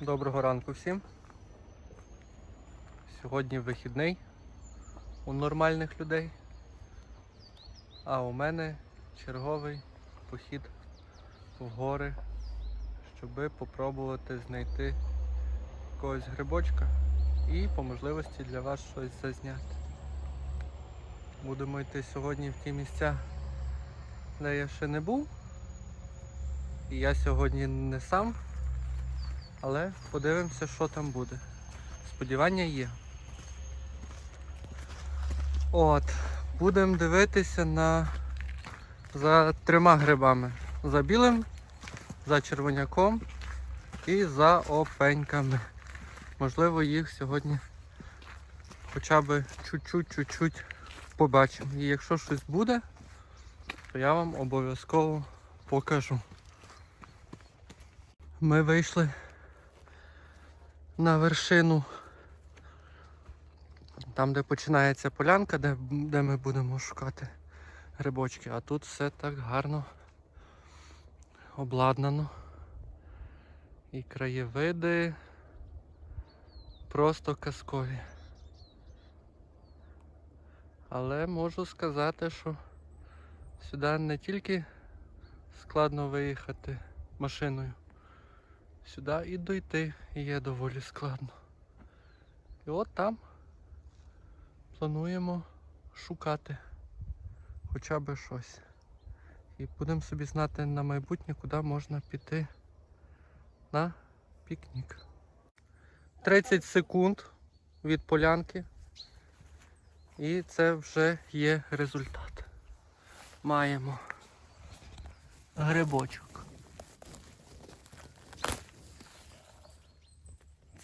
Доброго ранку всім. Сьогодні вихідний у нормальних людей. А у мене черговий похід в гори, щоб попробувати знайти якогось грибочка і по можливості для вас щось зазняти. Будемо йти сьогодні в ті місця, де я ще не був. І я сьогодні не сам. Але подивимося, що там буде. Сподівання є. От, будемо дивитися на за трьома грибами. За білим, за червоняком і за опеньками. Можливо, їх сьогодні хоча б чуть-чуть-чуть побачимо. І якщо щось буде, то я вам обов'язково покажу. Ми вийшли на вершину, там де починається полянка, де, де ми будемо шукати грибочки. А тут все так гарно обладнано. І краєвиди просто казкові. Але можу сказати, що сюди не тільки складно виїхати машиною. Сюди і дойти є доволі складно. І от там плануємо шукати хоча б щось. І будемо собі знати на майбутнє, куди можна піти на пікнік. 30 секунд від полянки. І це вже є результат. Маємо грибочок.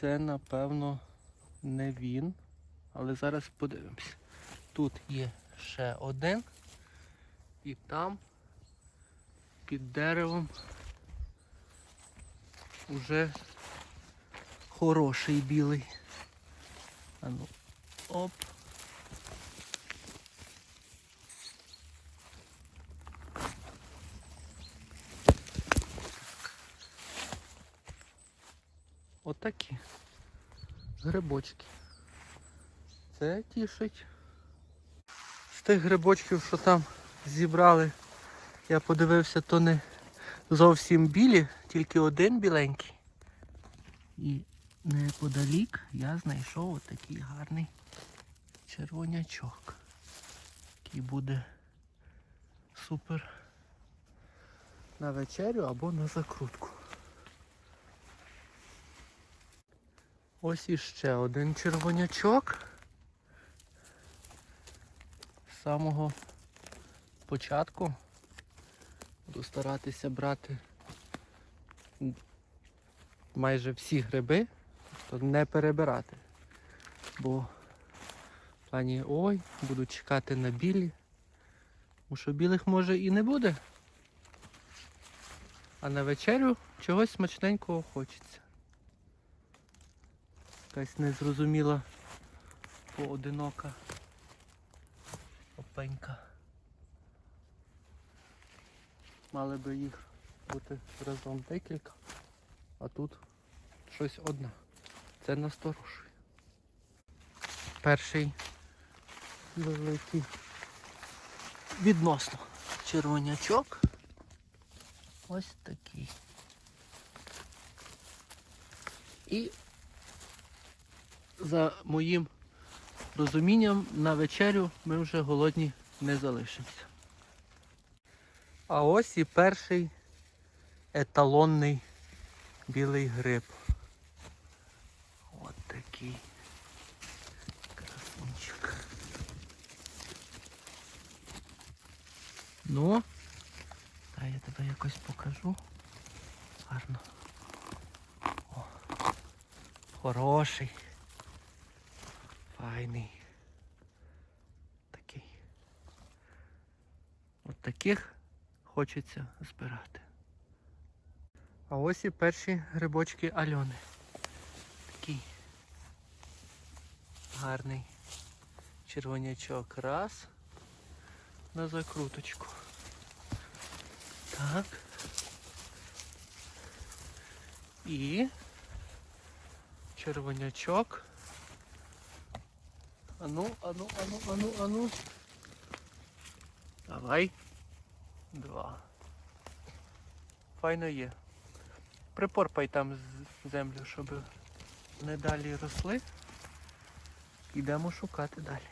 Це напевно не він, але зараз подивимось. Тут є ще один і там під деревом уже хороший білий. А ну, оп. Отакі грибочки. Це тішить. З тих грибочків, що там зібрали, я подивився, то не зовсім білі, тільки один біленький. І неподалік я знайшов отакий гарний червонячок. Який буде супер на вечерю або на закрутку. Ось іще один червонячок. З самого початку буду старатися брати майже всі гриби, тобто не перебирати. Бо в плані ой, буду чекати на білі. Тому що білих може і не буде. А на вечерю чогось смачненького хочеться. Якась незрозуміла поодинока опенька. Мали би їх бути разом декілька, а тут щось одна. Це насторожує. Перший великий відносно червонячок. Ось такий. І за моїм розумінням, на вечерю ми вже голодні не залишимося. А ось і перший еталонний білий гриб. От такий красунчик. Ну, та я тебе якось покажу. Гарно. О, хороший. Файний. Такий. От таких хочеться збирати. А ось і перші грибочки Альони. Такий гарний червонячок. Раз. На закруточку. Так. І червонячок. Ану, ану, ану, ану, ану. Давай. Два. Файно є. Припорпай там землю, щоб не далі росли. Йдемо шукати далі.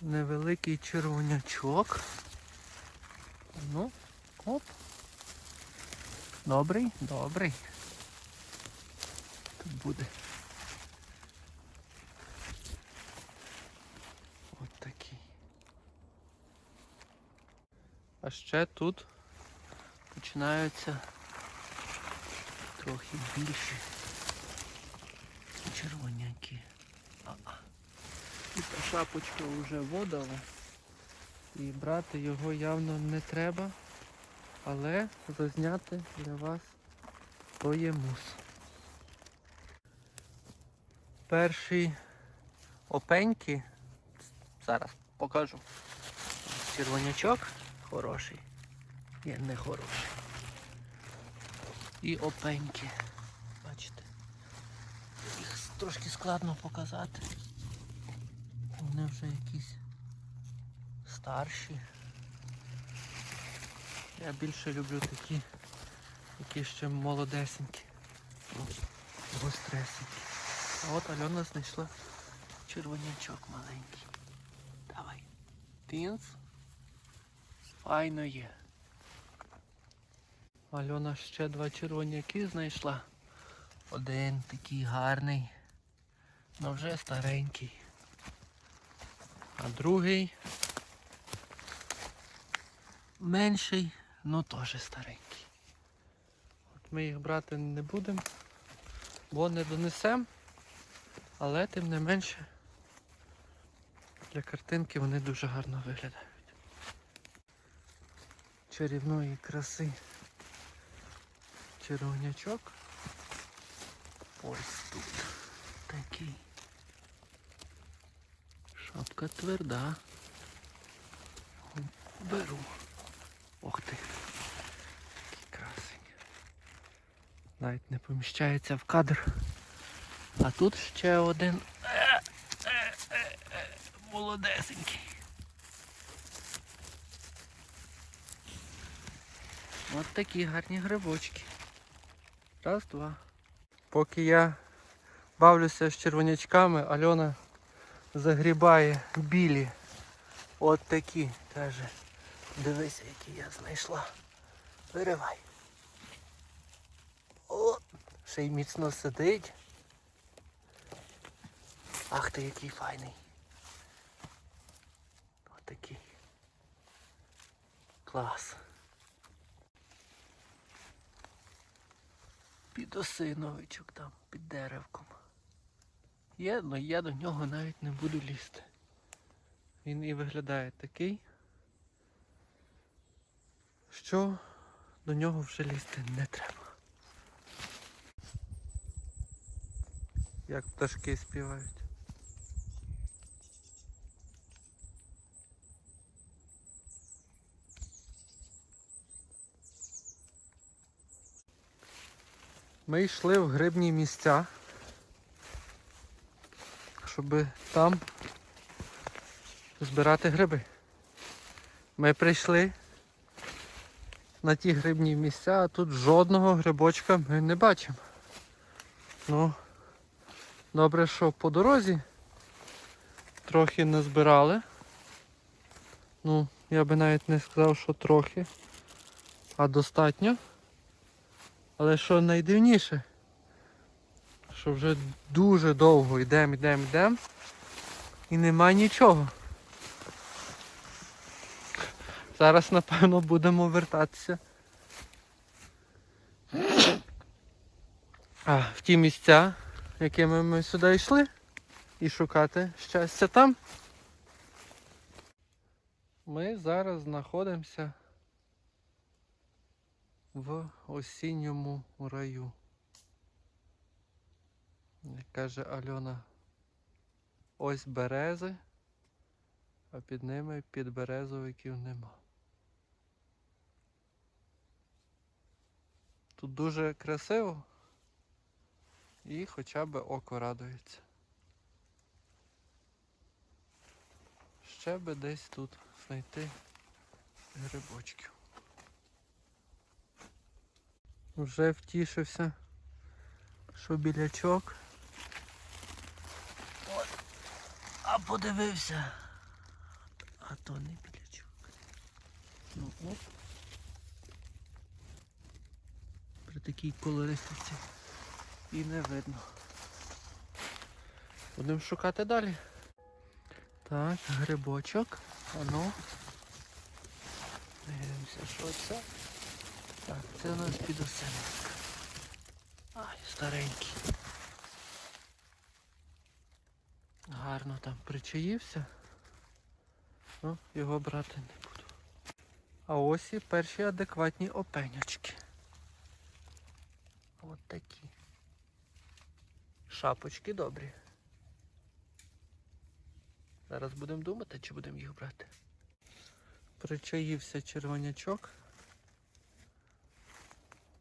Невеликий червонячок. Ну, оп. Добрий, добрий. Тут буде. От такий. А ще тут починаються трохи більші червоняки. А-а. І та шапочка вже водала. І брати його явно не треба. Але зазняти для вас то є мус. Перший опеньки. Зараз покажу. Червонячок хороший. Є не хороший. І опеньки. Бачите? Їх трошки складно показати. Вони вже якісь старші. Я більше люблю такі, які ще молодесенькі. Гостресенькі. А от Альона знайшла червонячок маленький. Давай. Тінс. Файно є. Альона ще два червоняки знайшла. Один такий гарний, але вже старенький. А другий менший, ну теж старенький. От ми їх брати не будемо, бо не донесемо, але тим не менше для картинки вони дуже гарно виглядають. Чарівної краси червонячок. Ось тут такий. Шапка тверда. Беру. Ох ти. Який красень. Навіть не поміщається в кадр. А тут ще один е, е, е, молодесенький. От такі гарні грибочки. Раз, два. Поки я бавлюся з червонячками, Альона загрібає білі. От такі, каже. Дивися, які я знайшла. Виривай. О, ще й міцно сидить. Ах ти який файний. Ось такий. Клас. Підосиновичок там під деревком. Є, але я до нього навіть не буду лізти. Він і виглядає такий, що до нього вже лізти не треба. Як пташки співають. Ми йшли в грибні місця, щоб там збирати гриби. Ми прийшли на ті грибні місця, а тут жодного грибочка ми не бачимо. Ну, добре, що по дорозі трохи не збирали. Ну, я би навіть не сказав, що трохи, а достатньо. Але що найдивніше, що вже дуже довго йдемо, йдемо, йдемо і нема нічого. Зараз, напевно, будемо вертатися. А, в ті місця, якими ми сюди йшли, і шукати щастя там. Ми зараз знаходимося в осінньому раю. Каже Альона, ось берези, а під ними підберезовиків нема. Тут дуже красиво, І хоча б око радується. Ще би десь тут знайти грибочків. Вже втішився, що білячок. От. А подивився. А то не білячок. Ну оп. При такій колористиці і не видно. Будемо шукати далі. Так, грибочок. Ану. Дивимося, що це. Це у нас підосинник. Ай, старенький. Гарно там причаївся. Ну, його брати не буду. А ось і перші адекватні опенячки. От такі. Шапочки добрі. Зараз будемо думати, чи будемо їх брати. Причаївся червонячок.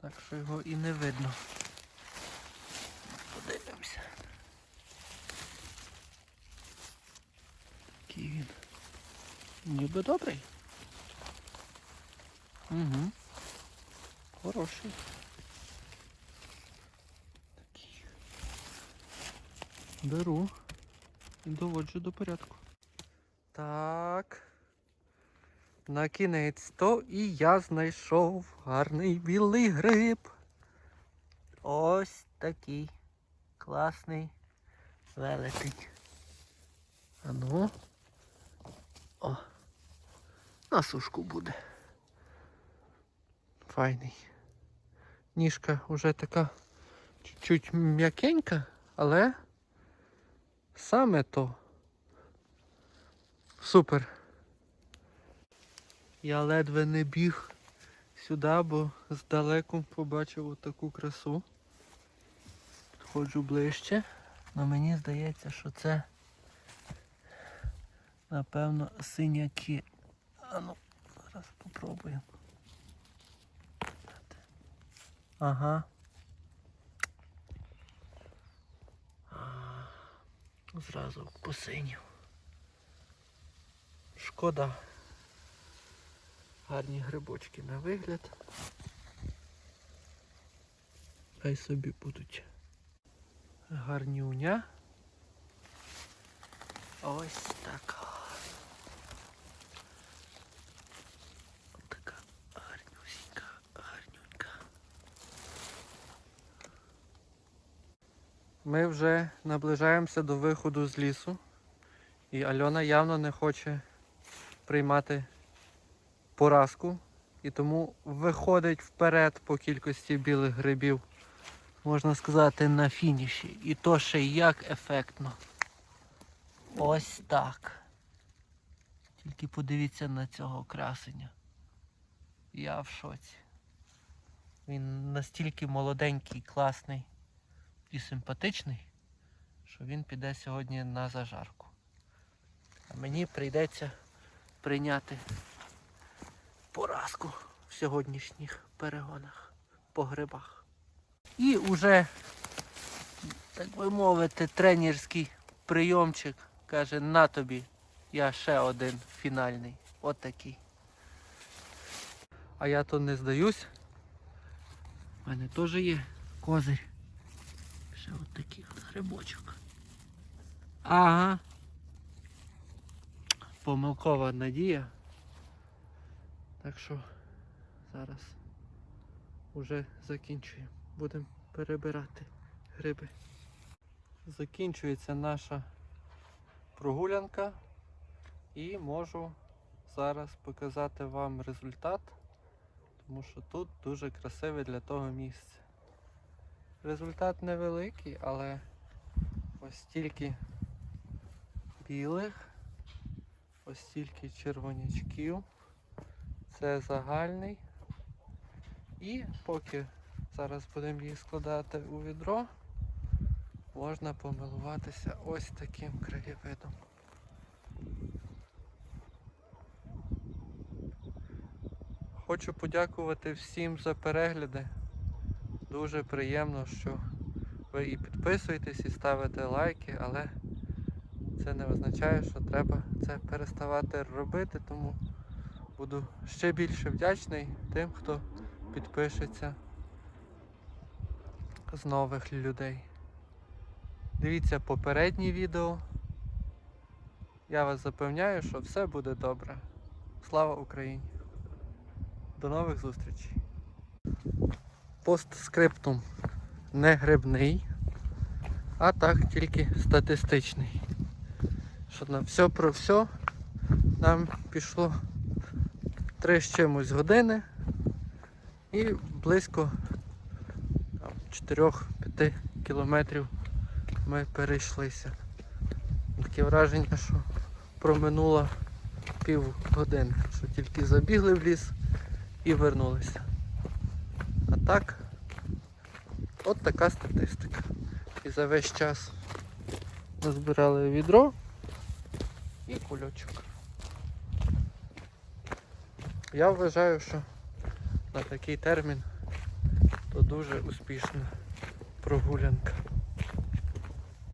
Так що його і не видно. Подивимося. Який він. Ніби добрий. Угу. Хороший. Такий. Беру і доводжу до порядку. Так. На кінець то і я знайшов гарний білий гриб. Ось такий класний велетень. Ану. О, на сушку буде. Файний. Ніжка вже така чуть-чуть м'якенька, але саме то. Супер. Я ледве не біг сюди, бо здалеку побачив таку красу. Підходжу ближче, але мені здається, що це напевно синяки. А ну, зараз попробуємо. Ага. Зразу посинів. Шкода. Гарні грибочки на вигляд. Хай собі будуть гарнюня. Ось така. Така гарнюсінька, гарнюнька. Ми вже наближаємося до виходу з лісу. І Альона явно не хоче приймати поразку і тому виходить вперед по кількості білих грибів, можна сказати, на фініші. І то ще як ефектно. Ось так. Тільки подивіться на цього красення. Я в шоці. Він настільки молоденький, класний і симпатичний, що він піде сьогодні на зажарку. А мені прийдеться прийняти поразку в сьогоднішніх перегонах по грибах. І уже, так би мовити, тренерський прийомчик каже, на тобі, я ще один фінальний. От. А я то не здаюсь. У мене теж є козир. Ще от такий от грибочок. Ага. Помилкова надія. Так що зараз вже закінчуємо. Будемо перебирати гриби. Закінчується наша прогулянка і можу зараз показати вам результат, тому що тут дуже красиве для того місце. Результат невеликий, але ось стільки білих, ось стільки червонячків. Це загальний. І поки зараз будемо їх складати у відро, можна помилуватися ось таким краєвидом. Хочу подякувати всім за перегляди. Дуже приємно, що ви і підписуєтесь, і ставите лайки, але це не означає, що треба це переставати робити, тому буду ще більше вдячний тим, хто підпишеться з нових людей. Дивіться попередні відео. Я вас запевняю, що все буде добре. Слава Україні! До нових зустрічей! Постскриптум не грибний, а так тільки статистичний. Що на все про все нам пішло 3 з чимось години і близько 4-5 кілометрів ми перейшлися. Таке враження, що проминуло пів години, що тільки забігли в ліс і вернулися. А так, от така статистика. І за весь час назбирали відро і кульочок. Я вважаю, що на такий термін то дуже успішна прогулянка.